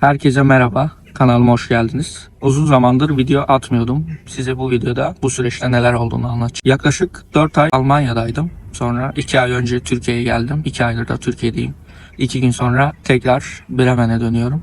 Herkese merhaba. Kanalıma hoş geldiniz. Uzun zamandır video atmıyordum. Size bu videoda bu süreçte neler olduğunu anlatacağım. Yaklaşık 4 ay Almanya'daydım. Sonra 2 ay önce Türkiye'ye geldim. 2 aydır da Türkiye'deyim. 2 gün sonra tekrar Bremen'e dönüyorum.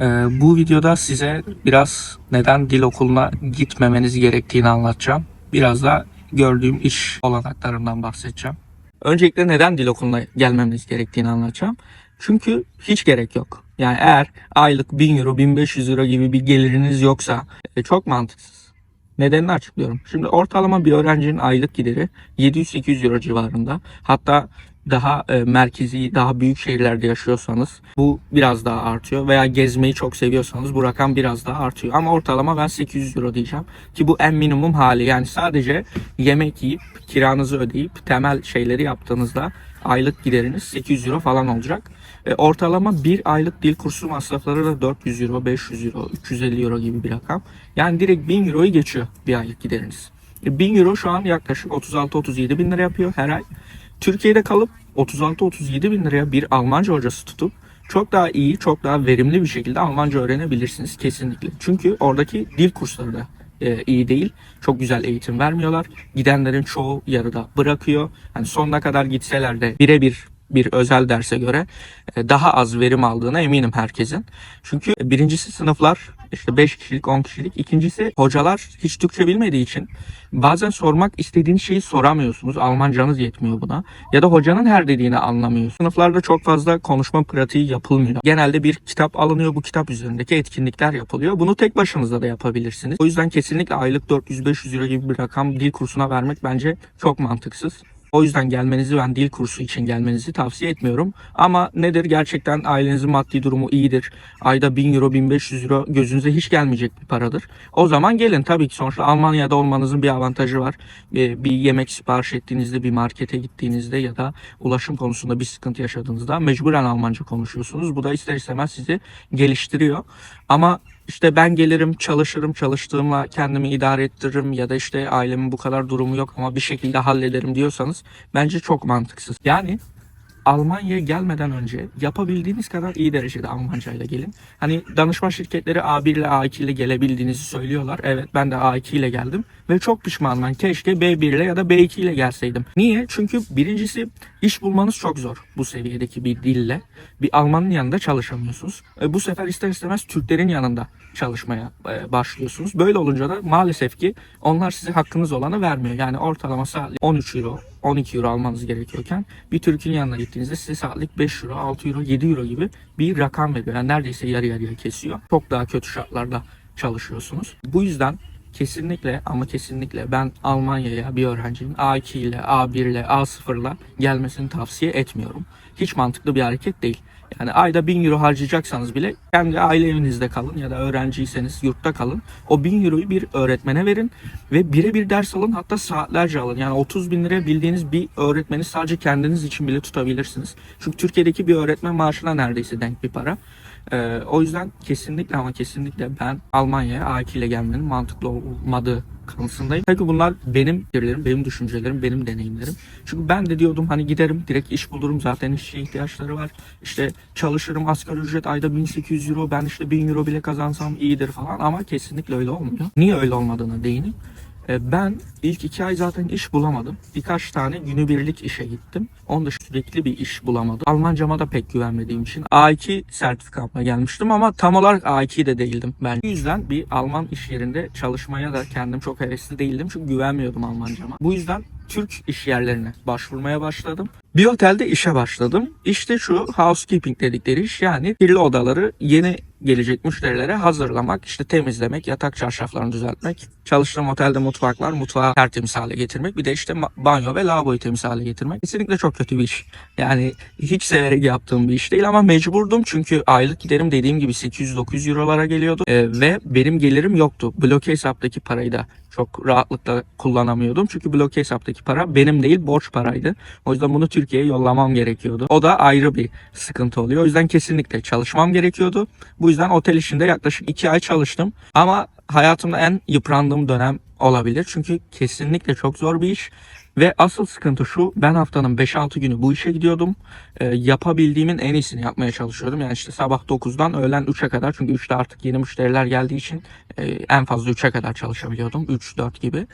Ee, bu videoda size biraz neden dil okuluna gitmemeniz gerektiğini anlatacağım. Biraz da gördüğüm iş olanaklarından bahsedeceğim. Öncelikle neden dil okuluna gelmemiz gerektiğini anlatacağım. Çünkü hiç gerek yok. Yani eğer aylık 1000 euro, 1500 euro gibi bir geliriniz yoksa e, çok mantıksız. Nedenini açıklıyorum. Şimdi ortalama bir öğrencinin aylık gideri 700-800 euro civarında. Hatta daha e, merkezi, daha büyük şehirlerde yaşıyorsanız bu biraz daha artıyor. Veya gezmeyi çok seviyorsanız bu rakam biraz daha artıyor. Ama ortalama ben 800 euro diyeceğim. Ki bu en minimum hali. Yani sadece yemek yiyip, kiranızı ödeyip, temel şeyleri yaptığınızda aylık gideriniz 800 euro falan olacak. E, ortalama bir aylık dil kursu masrafları da 400 euro, 500 euro, 350 euro gibi bir rakam. Yani direkt 1000 euroyu geçiyor bir aylık gideriniz. E, 1000 euro şu an yaklaşık 36-37 bin lira yapıyor her ay. Türkiye'de kalıp 36-37 bin liraya bir Almanca hocası tutup çok daha iyi, çok daha verimli bir şekilde Almanca öğrenebilirsiniz kesinlikle. Çünkü oradaki dil kursları da e, iyi değil. Çok güzel eğitim vermiyorlar. Gidenlerin çoğu yarıda bırakıyor. Hani sonuna kadar gitseler de birebir bir özel derse göre e, daha az verim aldığına eminim herkesin. Çünkü birincisi sınıflar işte 5 kişilik 10 kişilik. İkincisi hocalar hiç Türkçe bilmediği için bazen sormak istediğiniz şeyi soramıyorsunuz. Almancanız yetmiyor buna. Ya da hocanın her dediğini anlamıyor. Sınıflarda çok fazla konuşma pratiği yapılmıyor. Genelde bir kitap alınıyor. Bu kitap üzerindeki etkinlikler yapılıyor. Bunu tek başınıza da yapabilirsiniz. O yüzden kesinlikle aylık 400-500 euro gibi bir rakam dil kursuna vermek bence çok mantıksız. O yüzden gelmenizi ben dil kursu için gelmenizi tavsiye etmiyorum. Ama nedir gerçekten ailenizin maddi durumu iyidir. Ayda 1000 euro 1500 euro gözünüze hiç gelmeyecek bir paradır. O zaman gelin tabii ki sonuçta Almanya'da olmanızın bir avantajı var. Ee, Bir yemek sipariş ettiğinizde bir markete gittiğinizde ya da ulaşım konusunda bir sıkıntı yaşadığınızda mecburen Almanca konuşuyorsunuz. Bu da ister istemez sizi geliştiriyor. Ama işte ben gelirim çalışırım çalıştığımla kendimi idare ettiririm ya da işte ailemin bu kadar durumu yok ama bir şekilde hallederim diyorsanız bence çok mantıksız. Yani Almanya'ya gelmeden önce yapabildiğiniz kadar iyi derecede Almanca ile gelin. Hani danışma şirketleri A1 ile A2 ile gelebildiğinizi söylüyorlar. Evet ben de A2 ile geldim ve çok pişmanım. Keşke B1 ile ya da B2 ile gelseydim. Niye? Çünkü birincisi iş bulmanız çok zor bu seviyedeki bir dille. Bir Almanın yanında çalışamıyorsunuz. E, bu sefer ister istemez Türklerin yanında çalışmaya e, başlıyorsunuz. Böyle olunca da maalesef ki onlar size hakkınız olanı vermiyor. Yani ortalama saat 13 euro, 12 euro almanız gerekiyorken bir Türk'ün yanına gittiğinizde size saatlik 5 euro, 6 euro, 7 euro gibi bir rakam veriyor. Yani neredeyse yarı yarıya kesiyor. Çok daha kötü şartlarda çalışıyorsunuz. Bu yüzden kesinlikle ama kesinlikle ben Almanya'ya bir öğrencinin A2 ile, A1 ile, A0 ile gelmesini tavsiye etmiyorum. Hiç mantıklı bir hareket değil. Yani ayda 1000 euro harcayacaksanız bile kendi aile evinizde kalın ya da öğrenciyseniz yurtta kalın. O 1000 euroyu bir öğretmene verin ve birebir ders alın hatta saatlerce alın. Yani 30 bin liraya bildiğiniz bir öğretmeni sadece kendiniz için bile tutabilirsiniz. Çünkü Türkiye'deki bir öğretmen maaşına neredeyse denk bir para. Ee, o yüzden kesinlikle ama kesinlikle ben Almanya'ya A2 ile gelmenin mantıklı olmadığı kanısındayım. Peki bunlar benim fikirlerim, benim düşüncelerim, benim deneyimlerim. Çünkü ben de diyordum hani giderim direkt iş bulurum zaten işçi ihtiyaçları var. İşte çalışırım asgari ücret ayda 1800 euro ben işte 1000 euro bile kazansam iyidir falan ama kesinlikle öyle olmuyor. Niye öyle olmadığını değineyim. E, Ben ilk iki ay zaten iş bulamadım. Birkaç tane günübirlik işe gittim. Onda sürekli bir iş bulamadım. Almancama da pek güvenmediğim için A2 sertifikamla gelmiştim ama tam olarak A2 de değildim ben. Bu yüzden bir Alman iş yerinde çalışmaya da kendim çok hevesli değildim. Çünkü güvenmiyordum Almancama. Bu yüzden Türk iş yerlerine başvurmaya başladım. Bir otelde işe başladım. İşte şu housekeeping dedikleri iş yani kirli odaları yeni gelecek müşterilere hazırlamak, işte temizlemek, yatak çarşaflarını düzeltmek. Çalıştığım otelde mutfak var. Mutfağı tertemiz hale getirmek. Bir de işte banyo ve lavaboyu temiz hale getirmek. Kesinlikle çok kötü bir iş. Yani hiç severek yaptığım bir iş değil ama mecburdum. Çünkü aylık giderim dediğim gibi 800-900 eurolara geliyordu. Ee, ve benim gelirim yoktu. Bloke hesaptaki parayı da çok rahatlıkla kullanamıyordum. Çünkü bloke hesaptaki para benim değil borç paraydı. O yüzden bunu Türkiye'ye yollamam gerekiyordu. O da ayrı bir sıkıntı oluyor. O yüzden kesinlikle çalışmam gerekiyordu. Bu yüzden otel işinde yaklaşık 2 ay çalıştım. Ama hayatımda en yıprandığım dönem olabilir. Çünkü kesinlikle çok zor bir iş. Ve asıl sıkıntı şu ben haftanın 5-6 günü bu işe gidiyordum. Ee, yapabildiğimin en iyisini yapmaya çalışıyordum. Yani işte sabah 9'dan öğlen 3'e kadar çünkü 3'te artık yeni müşteriler geldiği için e, en fazla 3'e kadar çalışabiliyordum. 3-4 gibi.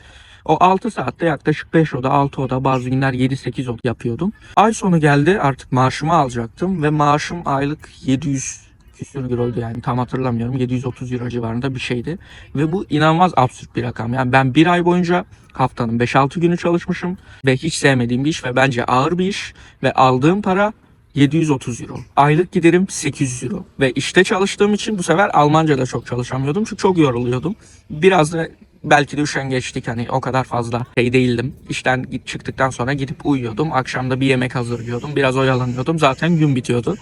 O 6 saatte yaklaşık 5 oda 6 oda bazı günler 7-8 oda yapıyordum. Ay sonu geldi artık maaşımı alacaktım ve maaşım aylık 700 küsür euroydu yani tam hatırlamıyorum 730 euro civarında bir şeydi ve bu inanılmaz absürt bir rakam yani ben bir ay boyunca haftanın 5-6 günü çalışmışım ve hiç sevmediğim bir iş ve bence ağır bir iş ve aldığım para 730 euro. Aylık giderim 800 euro. Ve işte çalıştığım için bu sefer Almanca'da çok çalışamıyordum çünkü çok yoruluyordum. Biraz da belki de üşengeçtik hani o kadar fazla şey değildim. İşten çıktıktan sonra gidip uyuyordum. Akşamda bir yemek hazırlıyordum. Biraz oyalanıyordum. Zaten gün bitiyordu.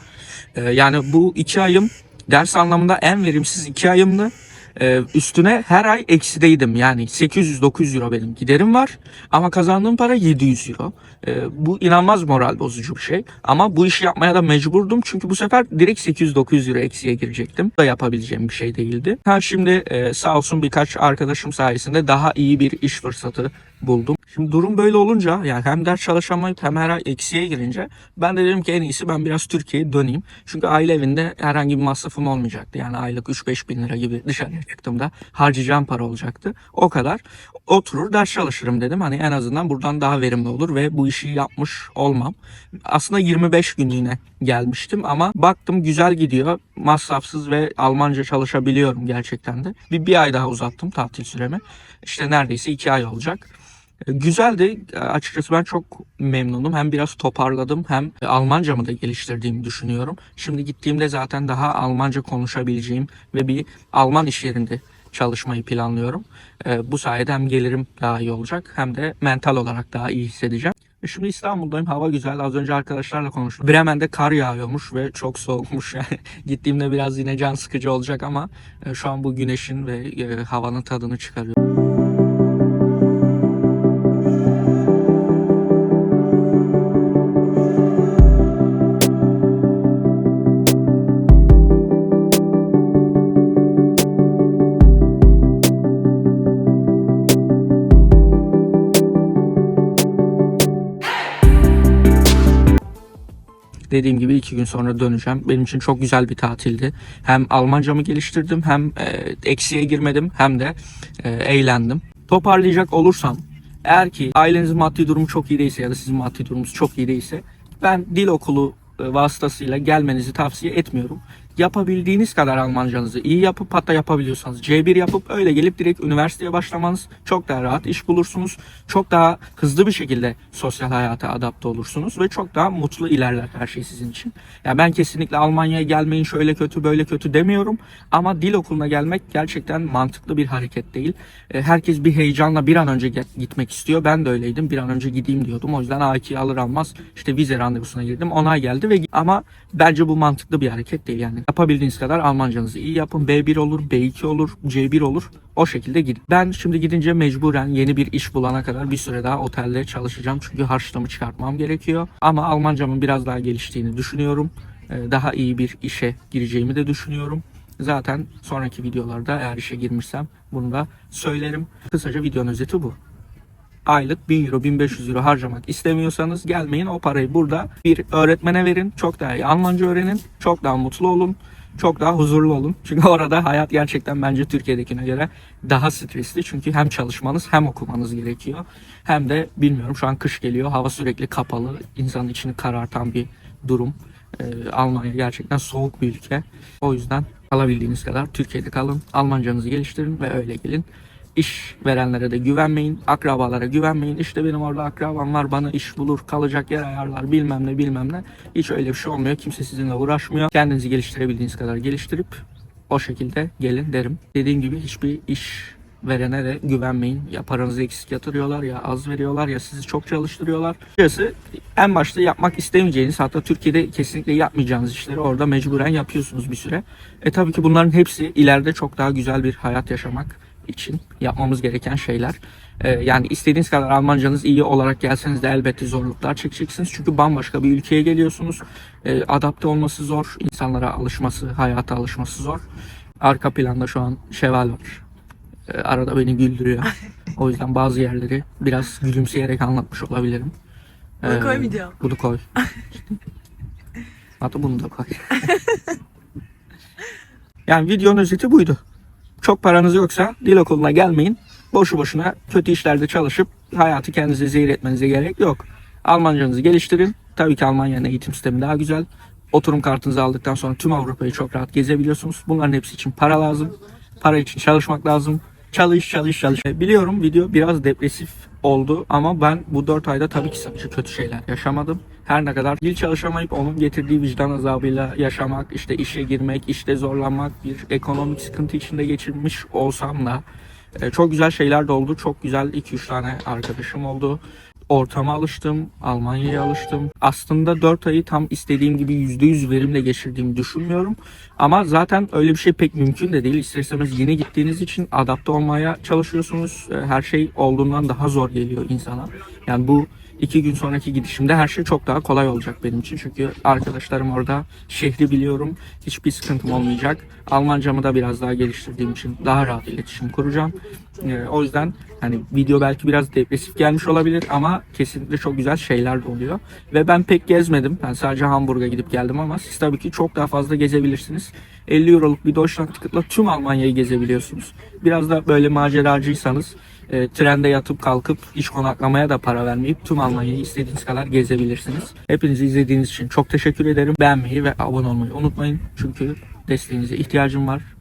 Ee, yani bu iki ayım ders anlamında en verimsiz iki ayımdı. Ee, üstüne her ay eksideydim. Yani 800-900 euro benim giderim var. Ama kazandığım para 700 euro. Ee, bu inanılmaz moral bozucu bir şey. Ama bu işi yapmaya da mecburdum. Çünkü bu sefer direkt 800-900 euro eksiye girecektim. Bu da yapabileceğim bir şey değildi. Ha şimdi e, sağ olsun birkaç arkadaşım sayesinde daha iyi bir iş fırsatı buldum. Şimdi durum böyle olunca yani hem ders çalışamayıp hem her ay eksiye girince ben de dedim ki en iyisi ben biraz Türkiye'ye döneyim. Çünkü aile evinde herhangi bir masrafım olmayacaktı. Yani aylık 3-5 bin lira gibi dışarıya çıktığımda harcayacağım para olacaktı. O kadar. Oturur ders çalışırım dedim. Hani en azından buradan daha verimli olur ve bu işi yapmış olmam. Aslında 25 günlüğüne gelmiştim ama baktım güzel gidiyor. Masrafsız ve Almanca çalışabiliyorum gerçekten de. Bir, bir ay daha uzattım tatil süremi. İşte neredeyse 2 ay olacak. E, Güzeldi. E, Açıkçası ben çok memnunum. Hem biraz toparladım hem Almancamı da geliştirdiğimi düşünüyorum. Şimdi gittiğimde zaten daha Almanca konuşabileceğim ve bir Alman iş yerinde çalışmayı planlıyorum. E, Bu sayede hem gelirim daha iyi olacak hem de mental olarak daha iyi hissedeceğim. E, Şimdi İstanbul'dayım. Hava güzel. Az önce arkadaşlarla konuştum. Bremen'de kar yağıyormuş ve çok soğukmuş. Yani gittiğimde biraz yine can sıkıcı olacak ama e, şu an bu güneşin ve e, havanın tadını çıkarıyorum. Dediğim gibi iki gün sonra döneceğim. Benim için çok güzel bir tatildi. Hem Almancamı geliştirdim hem e, eksiye girmedim hem de e, eğlendim. Toparlayacak olursam eğer ki ailenizin maddi durumu çok iyi değilse ya da sizin maddi durumunuz çok iyi değilse ben dil okulu e, vasıtasıyla gelmenizi tavsiye etmiyorum. Yapabildiğiniz kadar Almancanızı iyi yapıp hatta yapabiliyorsanız C1 yapıp öyle gelip direkt üniversiteye başlamanız çok daha rahat iş bulursunuz. Çok daha hızlı bir şekilde sosyal hayata adapte olursunuz ve çok daha mutlu ilerler her şey sizin için. Ya ben kesinlikle Almanya'ya gelmeyin şöyle kötü böyle kötü demiyorum ama dil okuluna gelmek gerçekten mantıklı bir hareket değil. E, Herkes bir heyecanla bir an önce gitmek istiyor. Ben de öyleydim. Bir an önce gideyim diyordum. O yüzden A2'yi alır almaz işte vize randevusuna girdim. Onay geldi ve ama bence bu mantıklı bir hareket değil. Yani yapabildiğiniz kadar Almancanızı iyi yapın. B1 olur, B2 olur, C1 olur. O şekilde gidin. Ben şimdi gidince mecburen yeni bir iş bulana kadar bir süre daha otelde çalışacağım. Çünkü harçlığımı çıkartmam gerekiyor. Ama Almancamın biraz daha geliştiğini düşünüyorum. Ee, Daha iyi bir işe gireceğimi de düşünüyorum. Zaten sonraki videolarda eğer işe girmişsem bunu da söylerim. Kısaca videonun özeti bu aylık 1000 euro 1500 euro harcamak istemiyorsanız gelmeyin o parayı burada bir öğretmene verin. Çok daha iyi Almanca öğrenin. Çok daha mutlu olun. Çok daha huzurlu olun. Çünkü orada hayat gerçekten bence Türkiye'dekine göre daha stresli. Çünkü hem çalışmanız hem okumanız gerekiyor. Hem de bilmiyorum şu an kış geliyor. Hava sürekli kapalı. insanın içini karartan bir durum. Ee, Almanya gerçekten soğuk bir ülke. O yüzden kalabildiğiniz kadar Türkiye'de kalın. Almancanızı geliştirin ve öyle gelin. İş verenlere de güvenmeyin, akrabalara güvenmeyin. İşte benim orada akrabam var, bana iş bulur, kalacak yer ayarlar, bilmem ne bilmem ne. Hiç öyle bir şey olmuyor. Kimse sizinle uğraşmıyor. Kendinizi geliştirebildiğiniz kadar geliştirip o şekilde gelin derim. Dediğim gibi hiçbir iş verene de güvenmeyin. Ya paranızı eksik yatırıyorlar ya az veriyorlar ya sizi çok çalıştırıyorlar. Açıkçası en başta yapmak istemeyeceğiniz hatta Türkiye'de kesinlikle yapmayacağınız işleri orada mecburen yapıyorsunuz bir süre. E tabii ki bunların hepsi ileride çok daha güzel bir hayat yaşamak için yapmamız gereken şeyler. Ee, yani istediğiniz kadar Almancanız iyi olarak gelseniz de elbette zorluklar çekeceksiniz. Çünkü bambaşka bir ülkeye geliyorsunuz. Ee, adapte olması zor. insanlara alışması, hayata alışması zor. Arka planda şu an şeval var. e, arada beni güldürüyor. o yüzden bazı yerleri biraz gülümseyerek anlatmış olabilirim. Bunu Ee, koy video. Bunu koy. Hatta bunu da koy. yani videonun özeti buydu. Çok paranız yoksa dil okuluna gelmeyin. Boşu boşuna kötü işlerde çalışıp hayatı kendinize zehir etmenize gerek yok. Almancanızı geliştirin. Tabii ki Almanya'nın eğitim sistemi daha güzel. Oturum kartınızı aldıktan sonra tüm Avrupa'yı çok rahat gezebiliyorsunuz. Bunların hepsi için para lazım. Para için çalışmak lazım. Çalış çalış çalış. E, Biliyorum video biraz depresif oldu ama ben bu 4 ayda tabii ki sadece kötü şeyler yaşamadım. Her ne kadar dil çalışamayıp onun getirdiği vicdan azabıyla yaşamak, işte işe girmek, işte zorlanmak, bir ekonomik sıkıntı içinde geçirmiş olsam da e, çok güzel şeyler de oldu. Çok güzel 2-3 tane arkadaşım oldu. Ortama alıştım, Almanya'ya alıştım. Aslında 4 ayı tam istediğim gibi %100 verimle geçirdiğimi düşünmüyorum. Ama zaten öyle bir şey pek mümkün de değil. İster istemez yeni gittiğiniz için adapte olmaya çalışıyorsunuz. E, Her şey olduğundan daha zor geliyor insana. Yani bu iki gün sonraki gidişimde her şey çok daha kolay olacak benim için. Çünkü arkadaşlarım orada, şehri biliyorum. Hiçbir sıkıntım olmayacak. Almancamı da biraz daha geliştirdiğim için daha rahat iletişim kuracağım. Ee, o yüzden hani video belki biraz depresif gelmiş olabilir ama kesinlikle çok güzel şeyler de oluyor. Ve ben pek gezmedim. Ben sadece Hamburg'a gidip geldim ama siz tabii ki çok daha fazla gezebilirsiniz. 50 euroluk bir Deutschland tıkıtla tüm Almanya'yı gezebiliyorsunuz. Biraz da böyle maceracıysanız e, trende yatıp kalkıp iş konaklamaya da para vermeyip tüm Almanya'yı istediğiniz kadar gezebilirsiniz. Hepinizi izlediğiniz için çok teşekkür ederim. Beğenmeyi ve abone olmayı unutmayın. Çünkü desteğinize ihtiyacım var.